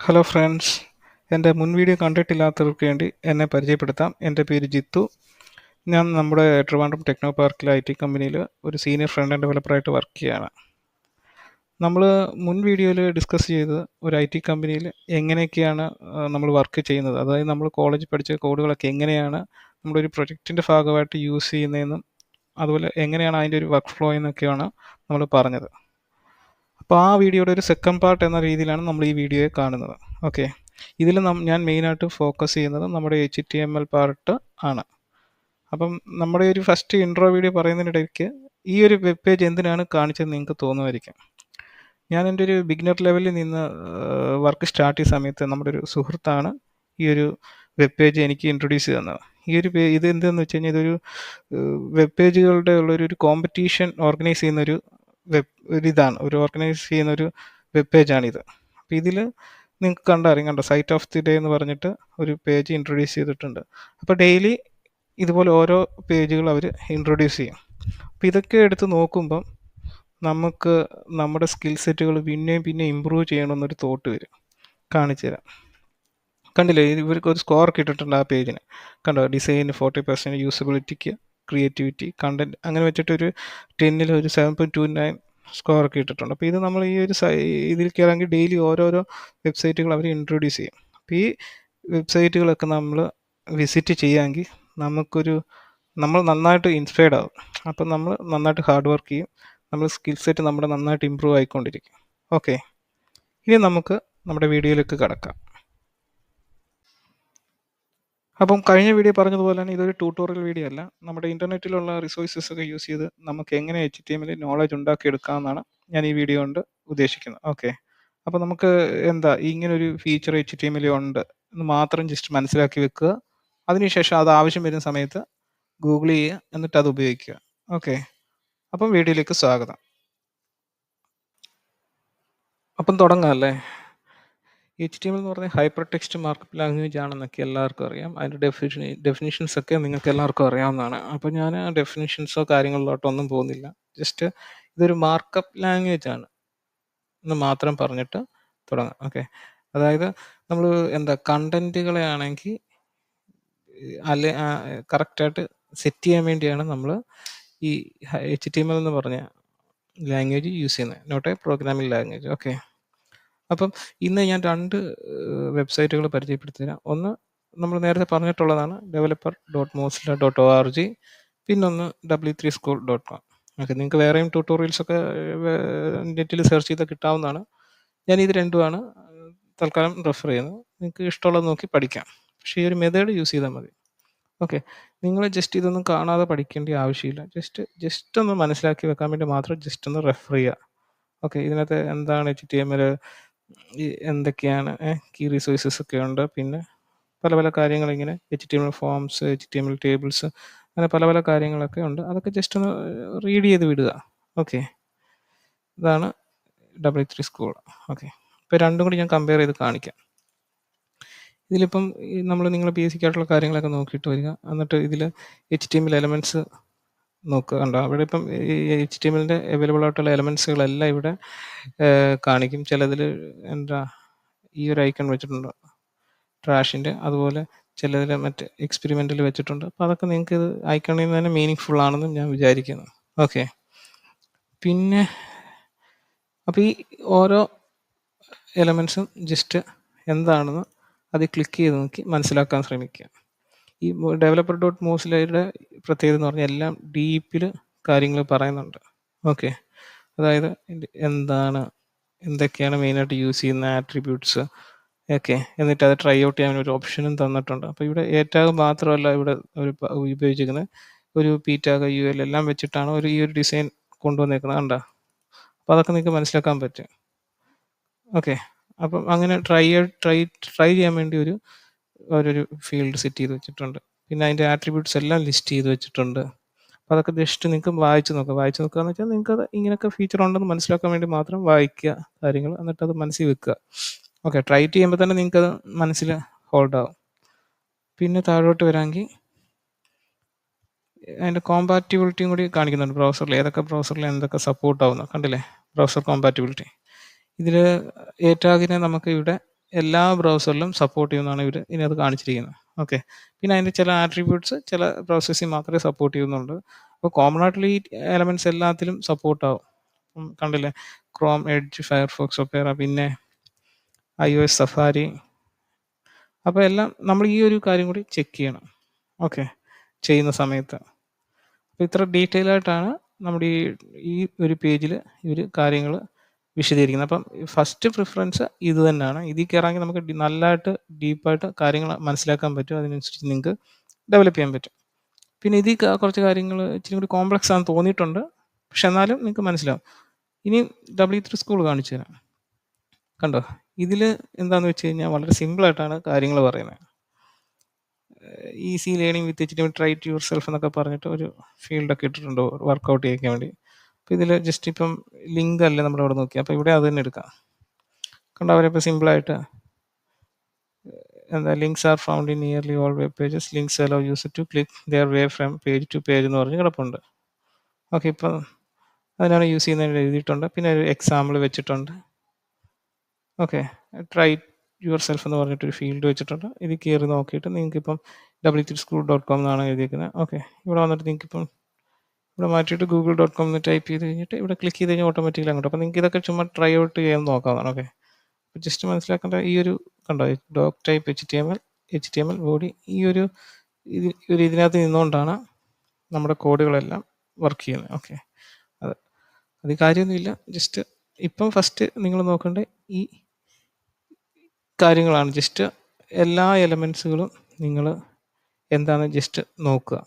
Hello friends എന്റെ മുൻ video കണ്ടിട്ടില്ലാത്തവർക്ക് വേണ്ടി എന്നെ പരിചയപ്പെടുത്താം. എന്റെ പേര് ജിത്തു. ഞാൻ നമ്മുടെ ട്രിവാൻഡ്രം ടെക്നോ പാർക്കിലെ ഐ ടി കമ്പനിയിൽ ഒരു സീനിയർ ഫ്രണ്ട് ആൻഡ് ഡെവലപ്പറായിട്ട് വർക്ക് ചെയ്യുകയാണ് നമ്മൾ മുൻ വീഡിയോയിൽ ഡിസ്കസ് ചെയ്ത് ഒരു ഐ ടി കമ്പനിയിൽ എങ്ങനെയൊക്കെയാണ് നമ്മൾ വർക്ക് ചെയ്യുന്നത്. അതായത് നമ്മൾ കോളേജിൽ പഠിച്ച കോഡുകളൊക്കെ എങ്ങനെയാണ് നമ്മുടെ ഒരു പ്രൊജക്റ്റിന്റെ ഭാഗമായിട്ട് യൂസ് ചെയ്യുന്നതെന്നും അതുപോലെ എങ്ങനെയാണ് അതിന്റെ ഒരു വർക്ക് ഫ്ലോ എന്നൊക്കെയാണ് നമ്മൾ പറഞ്ഞത്. അപ്പോൾ ആ വീഡിയോയുടെ ഒരു സെക്കൻഡ് പാർട്ട് എന്ന രീതിയിലാണ് നമ്മൾ ഈ വീഡിയോയെ കാണുന്നത്. ഓക്കെ ഇതിൽ ഞാൻ മെയിനായിട്ട് ഫോക്കസ് ചെയ്യുന്നത് നമ്മുടെ H T M L part ആണ്. അപ്പം നമ്മുടെ ഒരു ഫസ്റ്റ് ഇൻട്രോ വീഡിയോ പറയുന്നതിനിടയ്ക്ക് ഈ ഒരു വെബ് പേജ് എന്തിനാണ് കാണിച്ചത് നിങ്ങൾക്ക് തോന്നുമായിരിക്കും. ഞാൻ എന്റെ ഒരു ബിഗിനർ ലെവലിൽ നിന്ന് വർക്ക് സ്റ്റാർട്ട് ചെയ്ത സമയത്ത് നമ്മുടെ ഒരു സുഹൃത്താണ് ഈ ഒരു വെബ് പേജ് എനിക്ക് ഇൻട്രൊഡ്യൂസ് ചെയ്തത് ഈ ഒരു ഇത് എന്തെന്ന് വെച്ച് കഴിഞ്ഞാൽ ഇതൊരു വെബ് പേജുകളുടെ ഉള്ളൊരു ഒരു കോമ്പറ്റീഷൻ ഓർഗനൈസ് ചെയ്യുന്ന ഒരു വെബ് ഒരു ഇതാണ് ഒരു ഓർഗനൈസ് ചെയ്യുന്ന ഒരു വെബ് പേജാണിത് അപ്പോൾ ഇതിൽ നിങ്ങൾക്ക് കണ്ടറിയാം. കണ്ടോ? സൈറ്റ് ഓഫ് ദി ഡേ എന്ന് പറഞ്ഞിട്ട് ഒരു പേജ് ഇൻട്രൊഡ്യൂസ് ചെയ്തിട്ടുണ്ട്. അപ്പോൾ ഡെയിലി ഇതുപോലെ ഓരോ പേജുകൾ അവർ ഇൻട്രൊഡ്യൂസ് ചെയ്യും. അപ്പോൾ ഇതൊക്കെ എടുത്ത് നോക്കുമ്പം നമുക്ക് നമ്മുടെ സ്കിൽ സെറ്റുകൾ പിന്നെയും പിന്നെ ഇമ്പ്രൂവ് ചെയ്യണമെന്നൊരു തോട്ട് വരും. കാണിച്ചു തരാം. കണ്ടില്ലേ? ഇവർക്ക് ഒരു സ്കോർ കിട്ടിയിട്ടുണ്ട് ആ പേജിന് കണ്ടോ? ഡിസൈൻ ഫോർട്ടി പെർസെന്റ് യൂസബിലിറ്റിക്ക് ക്രിയേറ്റിവിറ്റി കണ്ടന്റ് അങ്ങനെ വെച്ചിട്ട് ഒരു ടെന്നിൽ ഒരു seven point two nine score ഒക്കെ ഇട്ടിട്ടുണ്ട്. അപ്പോൾ ഇത് നമ്മൾ ഈ ഒരു ഇതിൽ കയറാമെങ്കിൽ ഡെയിലി ഓരോരോ വെബ്സൈറ്റുകൾ അവർ ഇൻട്രൊഡ്യൂസ് ചെയ്യും. അപ്പോൾ ഈ വെബ്സൈറ്റുകളൊക്കെ നമ്മൾ വിസിറ്റ് ചെയ്യാമെങ്കിൽ നമുക്കൊരു നമ്മൾ നന്നായിട്ട് ഇൻസ്പയർഡ് ആവും. അപ്പം നമ്മൾ നന്നായിട്ട് ഹാർഡ് വർക്ക് ചെയ്യും. നമ്മൾ സ്കിൽ സെറ്റ് നമ്മുടെ നന്നായിട്ട് ഇമ്പ്രൂവ് ആയിക്കൊണ്ടിരിക്കും. ഓക്കെ ഇനി നമുക്ക് നമ്മുടെ വീഡിയോയിലേക്ക് കടക്കാം. അപ്പം കഴിഞ്ഞ വീഡിയോ പറഞ്ഞതുപോലെ തന്നെ ഇതൊരു ട്യൂട്ടോറിയൽ വീഡിയോ അല്ല. നമ്മുടെ ഇന്റർനെറ്റിലുള്ള റിസോഴ്സസ് ഒക്കെ യൂസ് ചെയ്ത് നമുക്ക് എങ്ങനെ എച്ച് ടി എമ്മിൽ നോളജ് ഉണ്ടാക്കിയെടുക്കാമെന്നാണ് ഞാൻ ഈ വീഡിയോ കൊണ്ട് ഉദ്ദേശിക്കുന്നത്. ഓക്കെ അപ്പോൾ നമുക്ക് എന്താ ഇങ്ങനൊരു ഫീച്ചർ എച്ച് ടി എമ്മിൽ ഉണ്ട് എന്ന് മാത്രം ജസ്റ്റ് മനസ്സിലാക്കി വെക്കുക. അതിനുശേഷം അത് ആവശ്യം വരുന്ന സമയത്ത് ഗൂഗിൾ ചെയ്യുക എന്നിട്ട് അത് ഉപയോഗിക്കുക. ഓക്കെ അപ്പം വീഡിയോയിലേക്ക് സ്വാഗതം. അപ്പം തുടങ്ങാം അല്ലേ? എച്ച് ടി എം എന്ന് പറഞ്ഞാൽ ഹൈപ്പർ ടെക്സ്റ്റ് മാർക്കപ്പ് ലാംഗ്വേജ് ആണെന്നൊക്കെ എല്ലാവർക്കും അറിയാം. അതിന്റെ ഡെഫിനിഷൻ ഡെഫിനിഷൻസ് ഒക്കെ നിങ്ങൾക്ക് എല്ലാവർക്കും അറിയാവുന്നതാണ്. അപ്പോൾ ഞാൻ ഡെഫിനിഷൻസോ കാര്യങ്ങളിലോട്ടൊന്നും പോകുന്നില്ല. ജസ്റ്റ് ഇതൊരു മാർക്കപ്പ് ലാംഗ്വേജ് ആണ് എന്ന് മാത്രം പറഞ്ഞിട്ട് തുടങ്ങാം. ഓക്കെ അതായത് നമ്മൾ എന്താ കണ്ടന്റുകളെ ആണെങ്കിൽ അല്ലെ കറക്റ്റായിട്ട് സെറ്റ് ചെയ്യാൻ വേണ്ടിയാണ് നമ്മൾ ഈ എച്ച് ടി എം എൽ എന്ന് പറഞ്ഞ ലാംഗ്വേജ് യൂസ് ചെയ്യുന്നത്. Not a programming language okay അപ്പം ഇന്ന് ഞാൻ രണ്ട് വെബ്സൈറ്റുകൾ പരിചയപ്പെടുത്തി തരാം ഒന്ന് നമ്മൾ നേരത്തെ പറഞ്ഞിട്ടുള്ളതാണ് developer dot Mozilla dot O R G പിന്നൊന്ന് W three school dot com okay നിങ്ങൾക്ക് വേറെയും ട്യൂട്ടോറിയൽസ് ഒക്കെ നെറ്റിൽ സെർച്ച് ചെയ്ത് കിട്ടാവുന്നതാണ്. ഞാൻ ഇത് രണ്ടുമാണ് തൽക്കാലം റെഫർ ചെയ്യുന്നത് നിങ്ങൾക്ക് ഇഷ്ടമുള്ളത് നോക്കി പഠിക്കാം. പക്ഷേ ഈ ഒരു മെത്തേഡ് യൂസ് ചെയ്താൽ മതി. ഓക്കെ നിങ്ങൾ ജസ്റ്റ് ഇതൊന്നും കാണാതെ പഠിക്കേണ്ട ആവശ്യമില്ല. ജസ്റ്റ് ജസ്റ്റ് ഒന്ന് മനസ്സിലാക്കി വെക്കാൻ വേണ്ടി മാത്രം ജസ്റ്റ് ഒന്ന് റെഫർ ചെയ്യുക. ഓക്കെ ഇതിനകത്ത് എന്താണ് എച്ച് ടി എം എൽ എന്തൊക്കെയാണ് കീ റിസോഴ്സസ് ഒക്കെ ഉണ്ട്. പിന്നെ പല പല കാര്യങ്ങൾ ഇങ്ങനെ H T M L forms H T M L tables അങ്ങനെ പല പല കാര്യങ്ങളൊക്കെ ഉണ്ട്. അതൊക്കെ ജസ്റ്റ് ഒന്ന് റീഡ് ചെയ്ത് വിടുക. ഓക്കെ ഇതാണ് ഡബിൾ ത്രീ സ്കൂൾ ഓക്കെ ഇപ്പോൾ രണ്ടും കൂടി ഞാൻ കമ്പയർ ചെയ്ത് കാണിക്കാം. ഇതിലിപ്പം നമ്മൾ നിങ്ങൾ ബേസിക് ആയിട്ടുള്ള കാര്യങ്ങളൊക്കെ നോക്കിയിട്ട് വരിക. എന്നിട്ട് ഇതിൽ H T M L elements നോക്കുക. കണ്ടോ? അവിടെ ഇപ്പം ഈ എച്ച് ടി എമ്മിന്റെ അവൈലബിൾ ആയിട്ടുള്ള എലമെൻസുകളെല്ലാം ഇവിടെ കാണിക്കും. ചിലതിൽ എന്താ ഈ ഒരു ഐക്കൺ വെച്ചിട്ടുണ്ട്. ട്രാഷിന്റെ അതുപോലെ ചിലതിൽ മറ്റ് എക്സ്പെരിമെന്റിൽ വെച്ചിട്ടുണ്ട്. അപ്പോൾ അതൊക്കെ നിങ്ങൾക്ക് ഇത് ഐക്കണിൽ നിന്ന് തന്നെ മീനിങ് ഫുൾ ആണെന്ന് ഞാൻ വിചാരിക്കുന്നു. ഓക്കെ പിന്നെ അപ്പോൾ ഈ ഓരോ എലമെൻസും ജസ്റ്റ് എന്താണെന്ന് അത് ക്ലിക്ക് ചെയ്ത് നോക്കി മനസ്സിലാക്കാൻ ശ്രമിക്കുക. ഈ ഡെവലപ്പർ ഡോട്ട് മോസിലയുടെ പ്രത്യേകത എന്ന് പറഞ്ഞാൽ എല്ലാം ഡീപ്പിൽ കാര്യങ്ങൾ പറയുന്നുണ്ട്. ഓക്കെ അതായത് എന്താണ് എന്തൊക്കെയാണ് മെയിനായിട്ട് യൂസ് ചെയ്യുന്ന ആട്രിബ്യൂട്ട്സ് ഓക്കെ എന്നിട്ട് അത് ട്രൈ ഔട്ട് ചെയ്യാൻ ഒരു ഓപ്ഷനും തന്നിട്ടുണ്ട്. അപ്പോൾ ഇവിടെ ഏറ്റാഗ് മാത്രമല്ല ഇവിടെ ഒരു ഉപയോഗിച്ചിരിക്കുന്നത് ഒരു പീറ്റാഗ് യു എൽ എല്ലാം വെച്ചിട്ടാണ് ഒരു ഈ ഒരു ഡിസൈൻ കൊണ്ടുവന്നേക്കുന്നത്. കണ്ടോ? അപ്പോൾ അതൊക്കെ നിങ്ങൾക്ക് മനസ്സിലാക്കാൻ പറ്റും. ഓക്കെ അപ്പം അങ്ങനെ ട്രൈ ട്രൈ ട്രൈ ചെയ്യാൻ വേണ്ടി ഒരു ഒരു ഫീൽഡ് സെറ്റ് ചെയ്ത് വെച്ചിട്ടുണ്ട്. പിന്നെ അതിന്റെ ആട്രിബ്യൂട്ട്സ് എല്ലാം ലിസ്റ്റ് ചെയ്ത് വെച്ചിട്ടുണ്ട്. അപ്പോൾ അതൊക്കെ ജസ്റ്റ് നിങ്ങൾക്ക് വായിച്ചു നോക്കുക വായിച്ചു നോക്കുക എന്ന് വെച്ചാൽ നിങ്ങൾക്ക് ഇങ്ങനെയൊക്കെ ഫീച്ചർ ഉണ്ടെന്ന് മനസ്സിലാക്കാൻ വേണ്ടി മാത്രം വായിക്കുക കാര്യങ്ങൾ. എന്നിട്ട് അത് മനസ്സിൽ വെക്കുക. ഓക്കെ ട്രൈ ചെയ്യുമ്പോൾ തന്നെ നിങ്ങൾക്ക് അത് മനസ്സിൽ ഹോൾഡ് ആവും. പിന്നെ താഴോട്ട് വരാമെങ്കിൽ അതിന്റെ കോമ്പാറ്റിബിലിറ്റിയും കൂടി കാണിക്കുന്നുണ്ട് ബ്രൗസറിൽ ഏതൊക്കെ ബ്രൗസറിൽ എന്തൊക്കെ സപ്പോർട്ട് ആവുന്നു? കണ്ടില്ലേ? ബ്രൗസർ കോമ്പാറ്റിബിലിറ്റി ഇതിൽ ഏറ്റാഗിനെ നമുക്ക് ഇവിടെ എല്ലാ ബ്രൗസറിലും സപ്പോർട്ട് ചെയ്യുമെന്നാണ് ഇവർ ഇനി അത് കാണിച്ചിരിക്കുന്നത്. ഓക്കെ പിന്നെ അതിന്റെ ചില ആട്രിബ്യൂട്ട്സ് ചില ബ്രൗസേഴ്സിൽ മാത്രമേ സപ്പോർട്ട് ചെയ്യുന്നുണ്ട് അപ്പോൾ കോമൺ ആയിട്ടുള്ള ഈ എലമെന്റ്സ് എല്ലാത്തിലും സപ്പോർട്ട് ആവും. കണ്ടില്ലേ? ക്രോം എഡ്ജ് ഫയർഫോക്സ് ഒപ്പേറ പിന്നെ ഐ ഒ എസ് സഫാരി അപ്പോൾ എല്ലാം നമ്മൾ ഈ ഒരു കാര്യം കൂടി ചെക്ക് ചെയ്യണം. ഓക്കെ ചെയ്യുന്ന സമയത്ത്. അപ്പോൾ ഇത്ര ഡീറ്റെയിൽ ആയിട്ടാണ് നമ്മുടെ ഈ ഈ ഒരു പേജിൽ ഇവർ കാര്യങ്ങൾ വിശദീകരിക്കുന്നത്. അപ്പം ഫസ്റ്റ് പ്രിഫറൻസ് ഇത് തന്നെയാണ്. ഇതിൽ കയറാമെങ്കിൽ നമുക്ക് നല്ലതായിട്ട് ഡീപ്പായിട്ട് കാര്യങ്ങൾ മനസ്സിലാക്കാൻ പറ്റും. അതിനനുസരിച്ച് നിങ്ങൾക്ക് ഡെവലപ്പ് ചെയ്യാൻ പറ്റും. പിന്നെ ഇതിൽ കുറച്ച് കാര്യങ്ങൾ ഇച്ചിരി കൂടി കോംപ്ലക്സ് ആണെന്ന് തോന്നിയിട്ടുണ്ട്. പക്ഷെ എന്നാലും നിങ്ങൾക്ക് മനസ്സിലാവും. ഇനി ഡബ്ല്യു ത്രീ സ്കൂൾ കാണിച്ചു തരാം. കണ്ടോ? ഇതിൽ എന്താണെന്ന് വെച്ച് കഴിഞ്ഞാൽ വളരെ സിമ്പിളായിട്ടാണ് കാര്യങ്ങൾ പറയുന്നത്. ഈസി ലേണിംഗ് വിത്ത് ഇച്ചിരി ട്രൈ ടു യുവർ സെൽഫ് എന്നൊക്കെ പറഞ്ഞിട്ട് ഒരു ഫീൽഡൊക്കെ ഇട്ടിട്ടുണ്ട്. വർക്കൗട്ട് ചെയ്യാൻ വേണ്ടി. അപ്പോൾ ഇതിൽ ജസ്റ്റ് ഇപ്പം ലിങ്ക് അല്ലേ നമ്മൾ അവിടെ നോക്കി അപ്പോൾ ഇവിടെ അത് തന്നെ എടുക്കാം. കണ്ടോ? അവരിപ്പോൾ സിമ്പിളായിട്ട് എന്താ links are found in nearly all web pages links allow use to click their way from page to page എന്ന് പറഞ്ഞ് കിടപ്പുണ്ട്. ഓക്കെ ഇപ്പം അതിനാണ് യൂസ് ചെയ്യുന്നതിന് എഴുതിയിട്ടുണ്ട്. പിന്നെ ഒരു എക്സാമ്പിൾ വെച്ചിട്ടുണ്ട്. ഓക്കെ ട്രൈ യുവർ സെൽഫ് എന്ന് പറഞ്ഞിട്ടൊരു ഫീൽഡ് വെച്ചിട്ടുണ്ട്. ഇത് കയറി നോക്കിയിട്ട് നിങ്ങൾക്ക് ഇപ്പം W three school dot com എന്നാണ് എഴുതിയിരിക്കുന്നത് ഓക്കെ ഇവിടെ വന്നിട്ട് നിങ്ങൾക്ക് ഇപ്പം ഇവിടെ മാറ്റിയിട്ട് ഗൂഗിൾ ഡോട്ട് കോം എന്ന് ടൈപ്പ് ചെയ്ത് കഴിഞ്ഞിട്ട് ഇവിടെ ക്ലിക്ക് ചെയ്ത് കഴിഞ്ഞാൽ ഓട്ടോമാറ്റിക്കലി അങ്ങോട്ട്. അപ്പോൾ നിങ്ങൾക്ക് ഇതൊക്കെ ചുമ്മാ ട്രൈ ഔട്ട് ചെയ്യാൻ നോക്കാവുന്നതാണ് ഓക്കെ ജസ്റ്റ് മനസ്സിലാക്കേണ്ട ഈ ഒരു കണ്ടോ doc type H T M L H T M L body ഈ ഒരു ഇത് ഒരു ഇതിനകത്ത് നിന്നുകൊണ്ടാണ് നമ്മുടെ കോഡുകളെല്ലാം വർക്ക് ചെയ്യുന്നത് ഓക്കെ അത് അത് കാര്യമൊന്നുമില്ല. ജസ്റ്റ് ഇപ്പം ഫസ്റ്റ് നിങ്ങൾ നോക്കേണ്ട ഈ കാര്യങ്ങളാണ്. ജസ്റ്റ് എല്ലാ എലമെൻസുകളും നിങ്ങൾ എന്താണ് ജസ്റ്റ് നോക്കുക.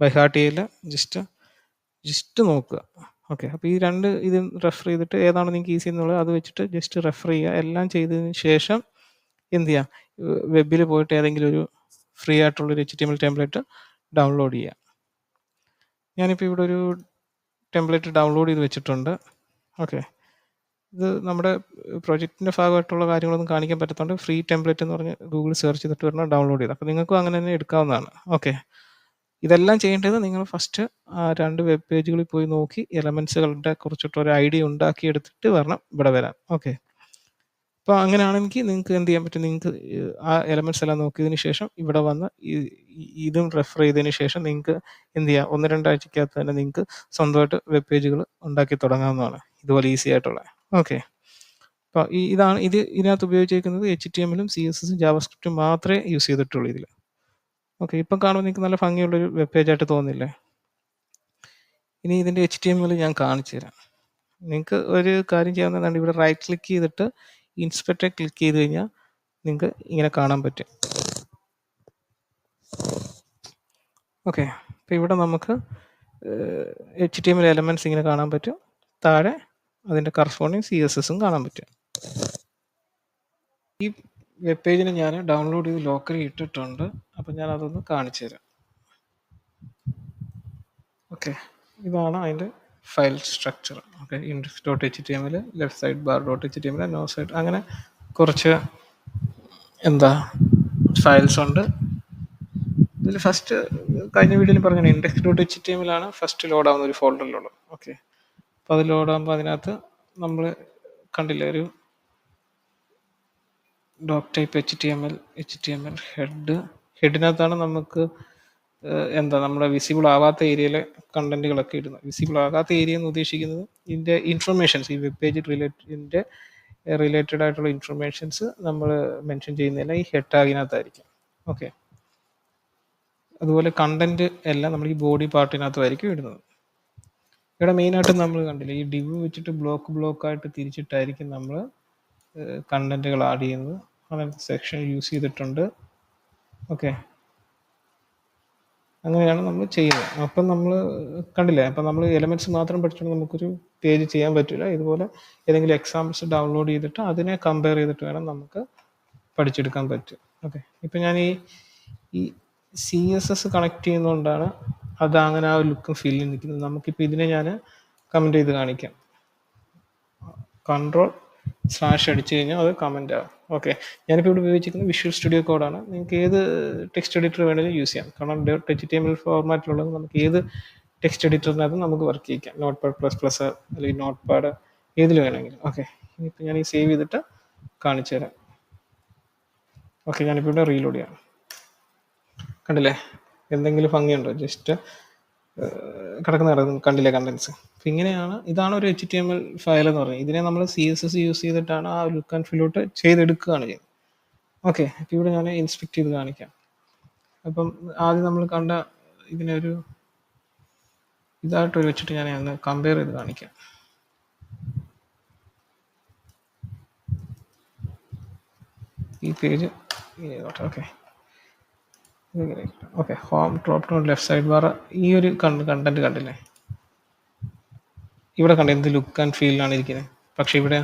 ബൈ ഹാർട്ട് ചെയ്യില്ല ജസ്റ്റ് ജസ്റ്റ് നോക്കുക. ഓക്കെ അപ്പോൾ ഈ രണ്ട് ഇത് റെഫർ ചെയ്തിട്ട് ഏതാണ് നിങ്ങൾക്ക് ഈസി എന്നുള്ളത് അത് വെച്ചിട്ട് ജസ്റ്റ് റെഫർ ചെയ്യുക. എല്ലാം ചെയ്തതിന് ശേഷം എന്ത് ചെയ്യുക വെബിൽ പോയിട്ട് ഏതെങ്കിലും ഒരു ഫ്രീ ആയിട്ടുള്ളൊരു H T M L template download ചെയ്യുക. ഞാനിപ്പോൾ ഇവിടെ ഒരു ടെംപ്ലേറ്റ് ഡൗൺലോഡ് ചെയ്ത് വെച്ചിട്ടുണ്ട്. ഓക്കെ ഇത് നമ്മുടെ പ്രൊജക്റ്റിന്റെ ഭാഗമായിട്ടുള്ള കാര്യങ്ങളൊന്നും കാണിക്കാൻ പറ്റത്തോണ്ട് ഫ്രീ ടെംപ്ലേറ്റ് എന്ന് പറഞ്ഞ് ഗൂഗിൾ സെർച്ച് ചെയ്തിട്ട് വരണം ഡൗൺലോഡ് ചെയ്ത്. അപ്പോൾ നിങ്ങൾക്കും അങ്ങനെ തന്നെ എടുക്കാവുന്നതാണ്. ഓക്കെ ഇതെല്ലാം ചെയ്യേണ്ടത് നിങ്ങൾ ഫസ്റ്റ് ആ രണ്ട് വെബ് പേജുകളിൽ പോയി നോക്കി എലമെൻസുകളുടെ ഒരു ഐഡിയ ഉണ്ടാക്കി എടുത്തിട്ട് വരണം ഇവിടെ വരാൻ. ഓക്കെ അപ്പോൾ അങ്ങനെയാണെങ്കിൽ നിങ്ങൾക്ക് എന്ത് ചെയ്യാൻ പറ്റും? നിങ്ങൾക്ക് ആ എലമെന്റ്സ് എല്ലാം നോക്കിയതിന് ശേഷം ഇവിടെ വന്ന് ഇതും റെഫർ ചെയ്തതിന് ശേഷം നിങ്ങൾക്ക് എന്ത് ചെയ്യാം? ഒന്ന് രണ്ടാഴ്ചക്കകത്ത് തന്നെ നിങ്ങൾക്ക് സ്വന്തമായിട്ട് വെബ് പേജുകൾ ഉണ്ടാക്കി തുടങ്ങാവുന്നതാണ്. ഇതുപോലെ ഈസി ആയിട്ടുള്ള. ഓക്കെ അപ്പോൾ ഇതാണ് ഇത് ഇതിനകത്ത് ഉപയോഗിച്ചിരിക്കുന്നത് എച്ച് ടി എമ്മിലും സി എസ് എസും ജാവസ്ക്രിപ്റ്റും മാത്രമേ യൂസ് ചെയ്തിട്ടുള്ളൂ ഇതിൽ ഓക്കെ ഇപ്പം കാണുമ്പോൾ നിങ്ങൾക്ക് നല്ല ഭംഗിയുള്ളൊരു വെബ് പേജായിട്ട് തോന്നില്ലേ? ഇനി ഇതിന്റെ എച്ച് ടി എം എൽ ഞാൻ കാണിച്ചു തരാം. നിങ്ങൾക്ക് ഒരു കാര്യം ചെയ്യാവുന്നതാണ് ഇവിടെ റൈറ്റ് ക്ലിക്ക് ചെയ്തിട്ട് ഇൻസ്പെക്ടർ ക്ലിക്ക് ചെയ്ത് കഴിഞ്ഞാൽ നിങ്ങൾക്ക് ഇങ്ങനെ കാണാൻ പറ്റും. ഓക്കെ അപ്പോൾ ഇവിടെ നമുക്ക് H T M L elements ഇങ്ങനെ കാണാൻ പറ്റും. താഴെ അതിന്റെ കറസ്പോണ്ടിങ് സി എസ് എസും കാണാൻ പറ്റും. ഈ വെബ് പേജിന് ഞാൻ ഡൗൺലോഡ് ചെയ്ത് ലോക്കറി ഇട്ടിട്ടുണ്ട്. അപ്പം ഞാൻ അതൊന്ന് കാണിച്ചു തരാം ഓക്കെ ഇതാണ് അതിന്റെ file structure okay index dot H T M L left side bar dot H T M L no side അങ്ങനെ കുറച്ച് എന്താ ഫയൽസ് ഉണ്ട്. ഇതിൽ ഫസ്റ്റ് കഴിഞ്ഞ വീഡിയോയിൽ പറഞ്ഞു ഇൻഡെക്സ് ഡോട്ട് എച്ച് ടി എമ്മിലാണ് ഫസ്റ്റ് ലോഡ് ആവുന്ന ഒരു ഫോൾഡറിലുള്ളത് ഓക്കെ അപ്പോൾ അത് ലോഡ് ആകുമ്പോൾ അതിനകത്ത് നമ്മൾ കണ്ടില്ലേ ഒരു doc type H T M L H T M L head ഹെഡിനകത്താണ് നമുക്ക് എന്താ നമ്മുടെ വിസിബിൾ ആവാത്ത ഏരിയയിലെ കണ്ടന്റുകളൊക്കെ ഇടുന്നത്. വിസിബിൾ ആകാത്ത ഏരിയ എന്ന് ഉദ്ദേശിക്കുന്നത് ഇതിന്റെ ഇൻഫർമേഷൻസ് ഈ വെബ് പേജ് റിലേറ്റഡിന്റെ റിലേറ്റഡ് ആയിട്ടുള്ള ഇൻഫർമേഷൻസ് നമ്മൾ മെൻഷൻ ചെയ്യുന്നതിന് ഈ ഹെഡ് ടാഗിനകത്തായിരിക്കും ഓക്കെ അതുപോലെ കണ്ടന്റ് എല്ലാം നമ്മൾ ഈ ബോഡി പാർട്ടിനകത്തുമായിരിക്കും ഇടുന്നത്. ഇവിടെ മെയിനായിട്ട് നമ്മൾ കണ്ടില്ല ഈ ഡിവ് വെച്ചിട്ട് ബ്ലോക്ക് ബ്ലോക്ക് ആയിട്ട് തിരിച്ചിട്ടായിരിക്കും നമ്മൾ കണ്ടന്റുകൾ ആഡ് ചെയ്യുന്നത്. അങ്ങനത്തെ സെക്ഷൻ യൂസ് ചെയ്തിട്ടുണ്ട്. ഓക്കെ അങ്ങനെയാണ് നമ്മൾ ചെയ്യുന്നത്. അപ്പം നമ്മൾ കണ്ടില്ലേ? അപ്പം നമ്മൾ എലമെന്റ്സ് മാത്രം പഠിച്ചുകൊണ്ട് നമുക്കൊരു പേജ് ചെയ്യാൻ പറ്റില്ല ഇതുപോലെ ഏതെങ്കിലും എക്സാമ്പിൾസ് ഡൗൺലോഡ് ചെയ്തിട്ട് അതിനെ കമ്പയർ ചെയ്തിട്ട് വേണം നമുക്ക് പഠിച്ചെടുക്കാൻ പറ്റും. ഓക്കെ ഇപ്പം ഞാൻ ഈ ഈ സി എസ് എസ് കണക്ട് ചെയ്യുന്നതുകൊണ്ടാണ് അത് അങ്ങനെ ആ ലുക്കും ഫീലിൽ നിൽക്കുന്നത്. നമുക്കിപ്പോൾ ഇതിനെ ഞാൻ കമന്റ് ചെയ്ത് കാണിക്കാം. കൺട്രോൾ സ്ലാഷ് അടിച്ച് കഴിഞ്ഞാൽ അത് കമന്റ് ആവും. ഓക്കെ ഞാനിപ്പോൾ ഇവിടെ ഉപയോഗിച്ചിരിക്കുന്നത് വിഷ്വൽ സ്റ്റുഡിയോ കോഡാണ് നിങ്ങൾക്ക് ഏത് ടെക്സ്റ്റ് എഡിറ്റർ വേണമെങ്കിലും യൂസ് ചെയ്യാം. കാരണം dot H T M L ഫോർമാറ്റിലുള്ളത് നമുക്ക് ഏത് ടെക്സ്റ്റ് എഡിറ്ററിനകത്ത് നമുക്ക് വർക്ക് ചെയ്യിക്കാം. നോട്ട് പാഡ് പ്ലസ് പ്ലസ് അല്ലെങ്കിൽ നോട്ട് പാഡ് ഏതിൽ വേണമെങ്കിലും. ഓക്കെ ഇനിയിപ്പോൾ ഞാൻ ഈ സേവ് ചെയ്തിട്ട് കാണിച്ചു തരാം. ഓക്കെ ഞാനിപ്പോൾ ഇവിടെ റീലോഡ് ചെയ്യാം. കണ്ടില്ലേ? എന്തെങ്കിലും ഭംഗിയുണ്ടോ? ജസ്റ്റ് കിടക്കുന്ന കിടക്കുന്നു കണ്ടില്ല കണ്ടൻസ്? അപ്പം ഇങ്ങനെയാണ് ഇതാണ് ഒരു H T M L file എന്ന് പറയുന്നത്. ഇതിനെ നമ്മൾ സി എസ് എസ് യൂസ് ചെയ്തിട്ടാണ് ആ ലുക്ക് ആൻഡ് ഫിലോട്ട് ചെയ്തെടുക്കുകയാണ് ചെയ്യുന്നത്. ഓക്കെ അപ്പം ഇവിടെ ഞാൻ ഇൻസ്പെക്ട് ചെയ്ത് കാണിക്കാം. അപ്പം ആദ്യം നമ്മൾ കണ്ട ഇതിനൊരു ഇതായിട്ട് വെച്ചിട്ട് ഞാൻ ഒന്ന് കമ്പയർ ചെയ്ത് കാണിക്കാം. ഈ page okay okay home drop down left side bar ഈ ഒരു കണ്ടന്റ് കണ്ടില്ലേ? ഇവിടെ കണ്ട എന്ത് ലുക്ക് ആൻഡ് ഫീലിലാണ് ഇരിക്കുന്നത് പക്ഷെ ഇവിടെ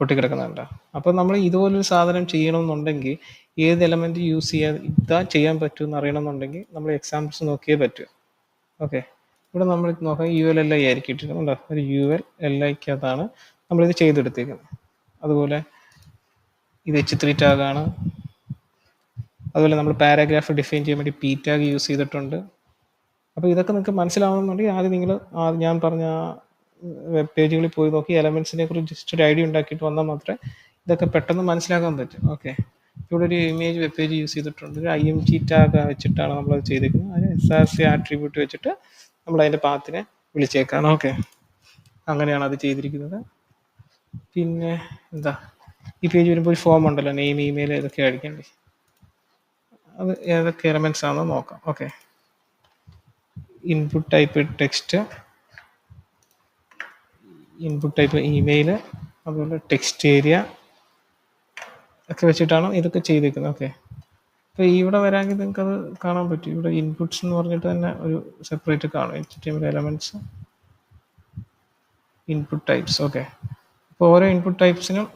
പൊട്ടിക്കിടക്കുന്നുണ്ട്. അപ്പോൾ നമ്മൾ ഇതുപോലൊരു സാധനം ചെയ്യണമെന്നുണ്ടെങ്കിൽ ഏത് എലമെന്റ് യൂസ് ചെയ്യാൻ ഇതാ ചെയ്യാൻ പറ്റുമെന്ന് അറിയണമെന്നുണ്ടെങ്കിൽ നമ്മൾ എക്സാമ്പിൾസ് നോക്കിയേ പറ്റൂ. ഓക്കെ ഇവിടെ നമ്മൾ നോക്കാം യു എൽ എൽ ഐ ആയിരിക്കും ഇട്ടിരിക്കുന്നുണ്ടോ ഒരു യു എൽ എൽ ഐക്കകത്താണ് നമ്മളിത് ചെയ്തെടുത്തേക്കുന്നത്. അതുപോലെ ഇത് എച്ച് ത്രീ ടാഗാണ് അതുപോലെ നമ്മൾ പാരാഗ്രാഫ് ഡിഫൈൻ ചെയ്യാൻ വേണ്ടി പി ടാഗ് യൂസ് ചെയ്തിട്ടുണ്ട്. അപ്പോൾ ഇതൊക്കെ നിങ്ങൾക്ക് മനസ്സിലാവണമെന്നുണ്ടെങ്കിൽ ആദ്യം നിങ്ങൾ ഞാൻ പറഞ്ഞ വെബ് പേജുകളിൽ പോയി നോക്കി എലമെൻസിനെ കുറിച്ച് ജസ്റ്റ് ഒരു ഐഡിയ ഉണ്ടാക്കിയിട്ട് വന്നാൽ മാത്രമേ ഇതൊക്കെ പെട്ടെന്ന് മനസ്സിലാക്കാൻ പറ്റും. ഓക്കെ. ഇവിടെ ഒരു ഇമേജ് വെബ് പേജ് യൂസ് ചെയ്തിട്ടുണ്ട്. ഒരു ഐ എം ജി ടാഗ് വെച്ചിട്ടാണ് നമ്മളത് ചെയ്തിരിക്കുന്നത്. അതിന് എസ് ആർ സി ആട്രിബ്യൂട്ട് വെച്ചിട്ട് നമ്മൾ അതിന്റെ പാത്തിനെ വിളിച്ചേക്കാണ്. ഓക്കെ. അങ്ങനെയാണ് അത് ചെയ്തിരിക്കുന്നത്. പിന്നെ എന്താ? ഈ പേജ് വരുമ്പോൾ ഒരു ഫോം ഉണ്ടല്ലോ. നെയിം ഇമെയിൽ ഇതൊക്കെ അടിക്കണ്ടേ അത് ഏതൊക്കെ എലമെന്റ്സ് ആണെന്ന് നോക്കാം. Okay input type text input type email അതുപോലെ ടെക്സ്റ്റ് ഏരിയ ഒക്കെ വെച്ചിട്ടാണ് ഇതൊക്കെ ചെയ്തേക്കുന്നത്. ഓക്കെ അപ്പോൾ ഇവിടെ വരാമെങ്കിൽ നിങ്ങൾക്ക് അത് കാണാൻ പറ്റും. ഇവിടെ ഇൻപുട്സ് എന്ന് പറഞ്ഞിട്ട് തന്നെ ഒരു സെപ്പറേറ്റ് കാണും. H T M elements input types okay അപ്പോൾ ഓരോ ഇൻപുട്ട് ടൈപ്സിനും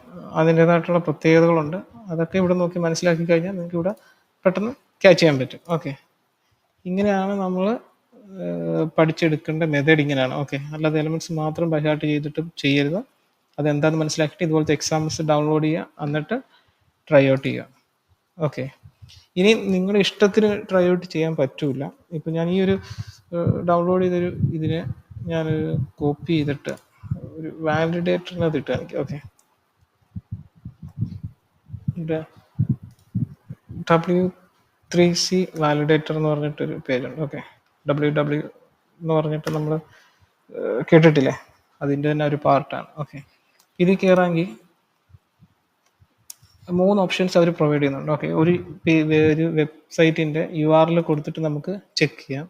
അതിന്റേതായിട്ടുള്ള പ്രത്യേകതകളുണ്ട്. അതൊക്കെ ഇവിടെ നോക്കി മനസ്സിലാക്കി കഴിഞ്ഞാൽ നിങ്ങൾക്ക് ഇവിടെ പെട്ടെന്ന് ക്യാച്ച് ചെയ്യാൻ പറ്റും. ഓക്കെ ഇങ്ങനെയാണ് നമ്മൾ പഠിച്ചെടുക്കേണ്ട മെത്തേഡ് ഇങ്ങനെയാണ്. ഓക്കെ അല്ലാതെ എലമെന്റ്സ് മാത്രം ബൈഹാർട്ട് ചെയ്തിട്ട് ചെയ്യരുത്. അതെന്താണെന്ന് മനസ്സിലാക്കിയിട്ട് ഇതുപോലത്തെ എക്സാംസ് ഡൗൺലോഡ് ചെയ്യുക. എന്നിട്ട് ട്രൈ ഔട്ട് ചെയ്യുക. ഓക്കെ ഇനി നിങ്ങളുടെ ഇഷ്ടത്തിന് ട്രൈ ഔട്ട് ചെയ്യാൻ പറ്റൂല. ഇപ്പം ഞാൻ ഈ ഒരു ഡൗൺലോഡ് ചെയ്തൊരു ഇതിനെ ഞാനൊരു കോപ്പി ചെയ്തിട്ട് ഒരു വാലിഡേറ്ററിനകത്ത് ഇട്ട് കാണിക്കാം. Okay W three C validator എന്ന് പറഞ്ഞിട്ടൊരു പേജുണ്ട് ഓക്കെ ഡബ്ല്യു ഡബ്ല്യു എന്ന് പറഞ്ഞിട്ട് നമ്മൾ കേട്ടിട്ടില്ലേ? അതിന്റെ തന്നെ ഒരു പാർട്ടാണ് ഓക്കെ ഇതിൽ കയറാമെങ്കിൽ മൂന്ന് ഓപ്ഷൻസ് അവർ പ്രൊവൈഡ് ചെയ്യുന്നുണ്ട്. ഓക്കെ ഒരു ഒരു വെബ്സൈറ്റിന്റെ യു ആർ എൽ കൊടുത്തിട്ട് നമുക്ക് ചെക്ക് ചെയ്യാം.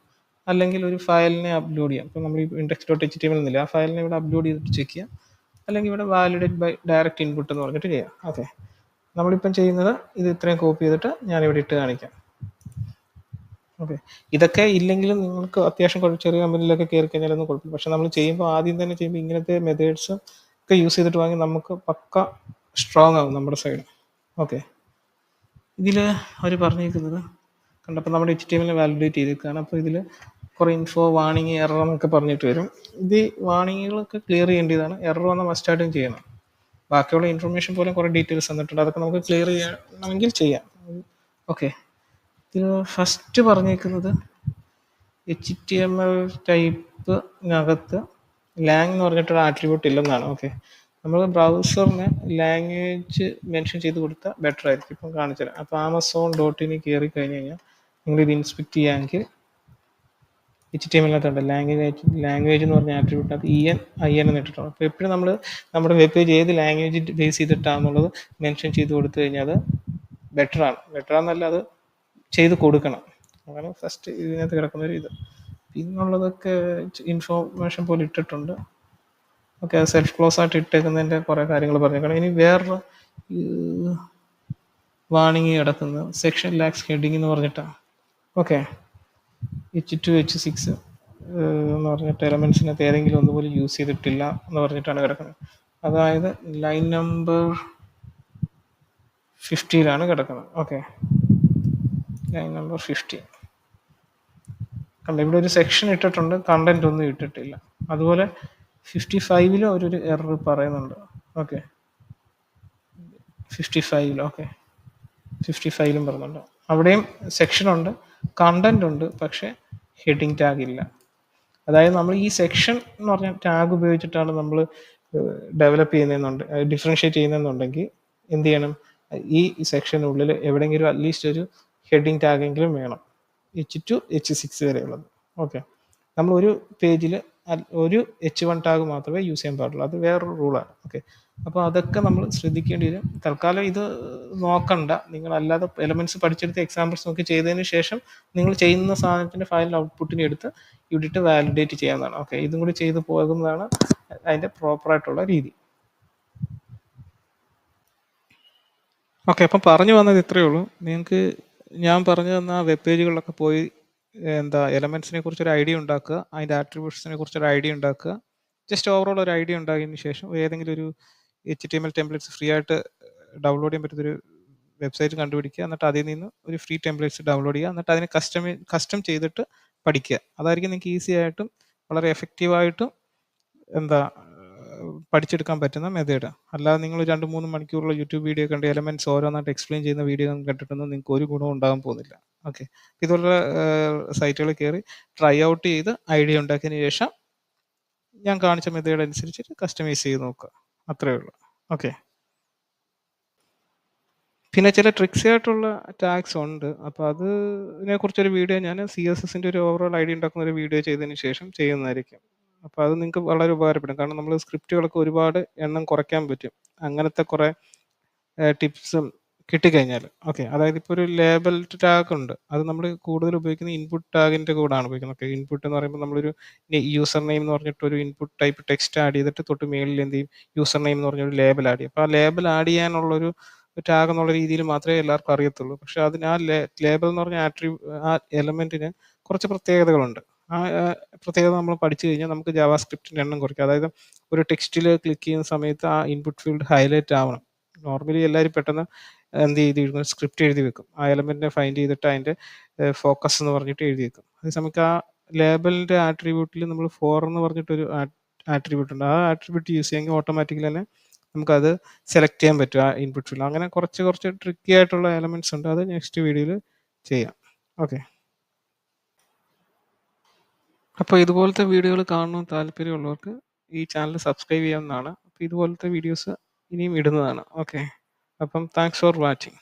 അല്ലെങ്കിൽ ഒരു ഫയലിനെ അപ്ലോഡ് ചെയ്യാം. ഇപ്പോൾ നമ്മൾ index dot H T M എന്നില്ല ആ ഫയലിനെ ഇവിടെ അപ്ലോഡ് ചെയ്തിട്ട് ചെക്ക് ചെയ്യാം. അല്ലെങ്കിൽ ഇവിടെ വാലിഡേറ്റ് ബൈ ഡയറക്റ്റ് ഇൻപുട്ട് എന്ന് പറഞ്ഞിട്ട് ചെയ്യാം. ഓക്കെ നമ്മളിപ്പം ചെയ്യുന്നത് ഇത് ഇത്രയും കോപ്പി ചെയ്തിട്ട് ഞാൻ ഇവിടെ ഇട്ട് കാണിക്കാം. ഓക്കെ ഇതൊക്കെ ഇല്ലെങ്കിലും നിങ്ങൾക്ക് അത്യാവശ്യം ചെറിയ കമ്പനിയിലൊക്കെ കയറി കഴിഞ്ഞാലൊന്നും കുഴപ്പമില്ല. പക്ഷെ നമ്മൾ ചെയ്യുമ്പോൾ ആദ്യം തന്നെ ചെയ്യുമ്പോൾ ഇങ്ങനത്തെ മെത്തേഡ്സ് ഒക്കെ യൂസ് ചെയ്തിട്ട് വാങ്ങി നമുക്ക് പക്ക സ്ട്രോങ് ആവും നമ്മുടെ സൈഡ് ഓക്കെ ഇതിൽ അവർ പറഞ്ഞിരിക്കുന്നത് കണ്ടപ്പോൾ നമ്മുടെ എച്ച് ടി എമ്മിൽ വാലിഡേറ്റ് ചെയ്തിരിക്കുകയാണ്. അപ്പോൾ ഇതിൽ കുറേ ഇൻഫോ വാണിംഗ് എറർ എന്നൊക്കെ പറഞ്ഞിട്ട് വരും. ഇത് വാണിങ്ങുകളൊക്കെ ക്ലിയർ ചെയ്യേണ്ടതാണ്. എറർ വന്നാൽ മസ്റ്റായിട്ടും ചെയ്യണം. ബാക്കിയുള്ള ഇൻഫർമേഷൻ പോലും കുറേ ഡീറ്റെയിൽസ് തന്നിട്ടുണ്ട്. അതൊക്കെ നമുക്ക് ക്ലിയർ ചെയ്യണമെങ്കിൽ ചെയ്യാം. ഓക്കെ ഇതിൽ ഫസ്റ്റ് പറഞ്ഞേക്കുന്നത് എച്ച് ടി എം എൽ ടൈപ്പിനകത്ത് ലാങ് എന്ന് പറഞ്ഞിട്ടൊരു ആട്രിബ്യൂട്ട് ഇല്ലെന്നാണ്. ഓക്കെ നമ്മൾ ബ്രൗസറിന് ലാംഗ്വേജ് മെൻഷൻ ചെയ്ത് കൊടുത്താൽ ബെറ്റർ ആയിരിക്കും. ഇപ്പം കാണിച്ചു തരാം അപ്പോൾ ആമസോൺ ഡോട്ട് ഇനി കയറി കഴിഞ്ഞ് കഴിഞ്ഞാൽ നിങ്ങളിത് ഇത് ഇൻസ്പെക്ട് ചെയ്യാമെങ്കിൽ എച്ച് ടി എം എല്ലാത്തുണ്ട് ലാംഗ്വേജ് ലാംഗ്വേജ് എന്ന് പറഞ്ഞ ആട്രിബ്യൂട്ടിനകത്ത് ഇ എൻ ഐ എൻ എന്ന് ഇട്ടിട്ടുണ്ട്. അപ്പോൾ എപ്പോഴും നമ്മൾ നമ്മുടെ വെബ് പേജ് ഏത് ലാംഗ്വേജ് ബേസ് ചെയ്തിട്ടാണെന്നുള്ളത് മെൻഷൻ ചെയ്ത് കൊടുത്തു കഴിഞ്ഞാൽ അത് ബെറ്ററാണ് ആണെന്നല്ല അത് ചെയ്ത് കൊടുക്കണം. അതാണ് ഫസ്റ്റ് ഇതിനകത്ത് കിടക്കുന്ന ഒരു ഇത്. പിന്നുള്ളതൊക്കെ ഇൻഫോർമേഷൻ പോലെ ഇട്ടിട്ടുണ്ട്. ഓക്കെ സെൽഫ് ക്ലോസ് ആയിട്ട് ഇട്ടേക്കുന്നതിന്റെ കുറേ കാര്യങ്ങൾ പറഞ്ഞേക്കണം ഇനി വേറൊരു വാണിംഗ് കിടക്കുന്നത് സെക്ഷൻ ലാക്സ് ഹെഡിങ് എന്ന് പറഞ്ഞിട്ടാണ് okay H two H six എന്ന് പറഞ്ഞിട്ട് എലമെൻസിനകത്ത് ഏതെങ്കിലും ഒന്നുപോലും യൂസ് ചെയ്തിട്ടില്ല എന്ന് പറഞ്ഞിട്ടാണ് കിടക്കുന്നത്. അതായത് ലൈൻ നമ്പർ ഫിഫ്റ്റിയിലാണ് കിടക്കുന്നത്. ഓക്കെ ലൈൻ നമ്പർ ഫിഫ്റ്റി കണ്ട ഇവിടെ ഒരു സെക്ഷൻ ഇട്ടിട്ടുണ്ട് കണ്ടന്റ് ഒന്നും ഇട്ടിട്ടില്ല. അതുപോലെ ഫിഫ്റ്റി ഫൈവിലും അവരൊരു എറർ പറയുന്നുണ്ട്. ഓക്കെ ഫിഫ്റ്റി ഫൈവിലും ഓക്കെ ഫിഫ്റ്റി ഫൈവിലും പറയുന്നുണ്ട്. അവിടെയും സെക്ഷൻ ഉണ്ട്. കണ്ടന്റ് ഉണ്ട് പക്ഷേ ഹെഡിങ് ടാഗ് ഇല്ല. അതായത് നമ്മൾ ഈ സെക്ഷൻ എന്ന് പറഞ്ഞ ടാഗ് ഉപയോഗിച്ചിട്ടാണ് നമ്മൾ ഡെവലപ്പ് ചെയ്യുന്നതെന്നുണ്ട് ഡിഫറൻഷ്യേറ്റ് ചെയ്യുന്നതെന്നുണ്ടെങ്കിൽ എന്ത് ചെയ്യണം? ഈ സെക്ഷനുള്ളിൽ എവിടെയെങ്കിലും അറ്റ്ലീസ്റ്റ് ഒരു ഹെഡിങ് ടാഗെങ്കിലും വേണം. എച്ച് ടു എച്ച് സിക്സ് വരെയുള്ളത്. ഓക്കെ നമ്മൾ ഒരു പേജിൽ ഒരു എച്ച് വൺ ടാഗ് മാത്രമേ യൂസ് ചെയ്യാൻ പാടുള്ളൂ. അത് വേറൊരു റൂളാണ് ഓക്കെ അപ്പോൾ അതൊക്കെ നമ്മൾ ശ്രദ്ധിക്കേണ്ടി വരും. തൽക്കാലം ഇത് നോക്കണ്ട. നിങ്ങൾ അല്ലാതെ എലമെന്റ്സ് പഠിച്ചെടുത്ത് എക്സാമ്പിൾസ് നോക്കി ചെയ്തതിന് ശേഷം നിങ്ങൾ ചെയ്യുന്ന സാധനത്തിന്റെ ഫയൽ ഔട്ട്പുട്ടിനെ എടുത്ത് ഇവിടിട്ട് വാലിഡേറ്റ് ചെയ്യാവുന്നതാണ്. ഓക്കെ ഇതും കൂടി ചെയ്തു പോകുന്നതാണ് അതിന്റെ പ്രോപ്പറായിട്ടുള്ള രീതി. ഓക്കെ അപ്പം പറഞ്ഞു വന്നത് ഇത്രയേ ഉള്ളൂ. നിങ്ങൾക്ക് ഞാൻ പറഞ്ഞു തന്ന വെബ് പേജുകളിലൊക്കെ പോയി എന്താ എലമെന്റ്സിനെ കുറിച്ചൊരു ഐഡിയ ഉണ്ടാക്കുക അതിന്റെ ആട്രിബ്യൂട്ട്സിനെ കുറിച്ചൊരു ഐഡിയ ഉണ്ടാക്കുക. ജസ്റ്റ് ഓവറോൾ ഒരു ഐഡിയ ഉണ്ടാക്കിയതിന് ശേഷം ഏതെങ്കിലും ഒരു H T M L templates free ആയിട്ട് ഡൗൺലോഡ് ചെയ്യാൻ പറ്റുന്നൊരു വെബ്സൈറ്റ് കണ്ടുപിടിക്കുക. എന്നിട്ട് അതിൽ നിന്ന് ഒരു ഫ്രീ ടെംപ്ലേറ്റ്സ് ഡൗൺലോഡ് ചെയ്യുക. എന്നിട്ട് അതിനെ കസ്റ്റം കസ്റ്റം ചെയ്തിട്ട് പഠിക്കുക. അതായിരിക്കും നിങ്ങൾക്ക് ഈസി ആയിട്ടും വളരെ എഫക്റ്റീവായിട്ടും എന്താ പഠിച്ചെടുക്കാൻ പറ്റുന്ന മെത്തേഡ് അല്ലാതെ നിങ്ങൾ രണ്ട് മൂന്ന് മണിക്കൂറുള്ള യൂട്യൂബ് വീഡിയോ കണ്ട് എലമെന്റ്സ് ഓരോന്നായിട്ട് എക്സ്പ്ലെയിൻ ചെയ്യുന്ന വീഡിയോ കണ്ടിട്ടൊന്നും നിങ്ങൾക്ക് ഒരു ഗുണവും ഉണ്ടാകാൻ പോകുന്നില്ല. ഓക്കെ ഇതുപോലുള്ള സൈറ്റുകൾ കയറി ട്രൈ ഔട്ട് ചെയ്ത് ഐഡിയ ഉണ്ടാക്കിയതിന് ശേഷം ഞാൻ കാണിച്ച മെത്തേഡ് അനുസരിച്ചിട്ട് കസ്റ്റമൈസ് ചെയ്ത് നോക്കുക. അത്രേ ഉള്ളൂ. ഓക്കെ പിന്നെ ചില ട്രിക്സി ആയിട്ടുള്ള ടാക്സ് ഉണ്ട്. അപ്പോൾ അതിനെ കുറിച്ചൊരു വീഡിയോ ഞാൻ സി എസ് എസിന്റെ ഒരു ഓവറോൾ ഐഡിയ ഉണ്ടാക്കുന്ന ഒരു വീഡിയോ ചെയ്തതിന് ശേഷം ചെയ്യുന്നതായിരിക്കും. അപ്പോൾ അത് നിങ്ങൾക്ക് വളരെ ഉപകാരപ്പെടും. കാരണം നമ്മൾ സ്ക്രിപ്റ്റുകളൊക്കെ ഒരുപാട് എണ്ണം കുറയ്ക്കാൻ പറ്റും. അങ്ങനത്തെ കുറേ ടിപ്സും കിട്ടിക്കഴിഞ്ഞാൽ ഓക്കെ അതായത് ഇപ്പോൾ ഒരു ലേബൽ ടാഗ് ഉണ്ട്. അത് നമ്മൾ കൂടുതൽ ഉപയോഗിക്കുന്ന ഇൻപുട്ട് ടാഗിന്റെ കൂടാണ് ഉപയോഗിക്കുന്നത്. ഓക്കെ ഇൻപുട്ട് എന്ന് പറയുമ്പോൾ നമ്മളൊരു യൂസർ നെയിം എന്ന് പറഞ്ഞിട്ട് ഒരു ഇൻപുട്ട് ടൈപ്പ് ടെക്സ്റ്റ് ആഡ് ചെയ്തിട്ട് തൊട്ട് മേളിൽ എന്ത് ചെയ്യും? യൂസർ നെയിം എന്ന് പറഞ്ഞൊരു ലേബൽ ആഡ് ചെയ്യും. അപ്പോൾ ആ ലേബൽ ആഡ് ചെയ്യാനുള്ളൊരു ടാഗ് എന്നുള്ള രീതിയിൽ മാത്രമേ എല്ലാവർക്കും അറിയത്തുള്ളൂ. പക്ഷേ അതിന് ആ ലേബൽ എന്ന് പറഞ്ഞ ആട്രി ആ എലമെന്റിന് കുറച്ച് പ്രത്യേകതകളുണ്ട്. ആ പ്രത്യേകത നമ്മൾ പഠിച്ചു കഴിഞ്ഞാൽ നമുക്ക് ജാവാ സ്ക്രിപ്റ്റിന്റെ എണ്ണം കുറയ്ക്കാം. അതായത് ഒരു ടെക്സ്റ്റിൽ ക്ലിക്ക് ചെയ്യുന്ന സമയത്ത് ആ ഇൻപുട്ട് ഫീൽഡ് ഹൈലൈറ്റ് ആവണം. നോർമലി എല്ലാവരും പെട്ടെന്ന് എന്ത് ചെയ്ത് സ്ക്രിപ്റ്റ് എഴുതി വെക്കും. ആ എലമെന്റിനെ ഫൈൻഡ് ചെയ്തിട്ട് അതിന്റെ ഫോക്കസ് എന്ന് പറഞ്ഞിട്ട് എഴുതി വെക്കും. അതേസമയത്ത് ആ ലേബലിന്റെ ആട്രിബ്യൂട്ടിൽ നമ്മൾ ഫോർ എന്ന് പറഞ്ഞിട്ട് ഒരു ആട്രിബ്യൂട്ട് ഉണ്ട്. ആ ആട്രിബ്യൂട്ട് യൂസ് ചെയ്യുമെങ്കിൽ ഓട്ടോമാറ്റിക്കലി തന്നെ നമുക്കത് സെലക്ട് ചെയ്യാൻ പറ്റും ആ ഇൻപുട്ട് ഫീൽഡ് അങ്ങനെ കുറച്ച് കുറച്ച് ട്രിക്കി ആയിട്ടുള്ള എലമെന്റ്സ് ഉണ്ട്. അത് നെക്സ്റ്റ് വീഡിയോയിൽ ചെയ്യാം. ഓക്കെ അപ്പോൾ ഇതുപോലത്തെ വീഡിയോകൾ കാണണമെന്ന് താല്പര്യമുള്ളവർക്ക് ഈ ചാനൽ സബ്സ്ക്രൈബ് ചെയ്യാവുന്നതാണ്. അപ്പോൾ ഇതുപോലത്തെ വീഡിയോസ് ഇനിയും ഇടുന്നതാണ്. ഓക്കെ അപ്പം താങ്ക്സ് ഫോർ വാച്ചിങ്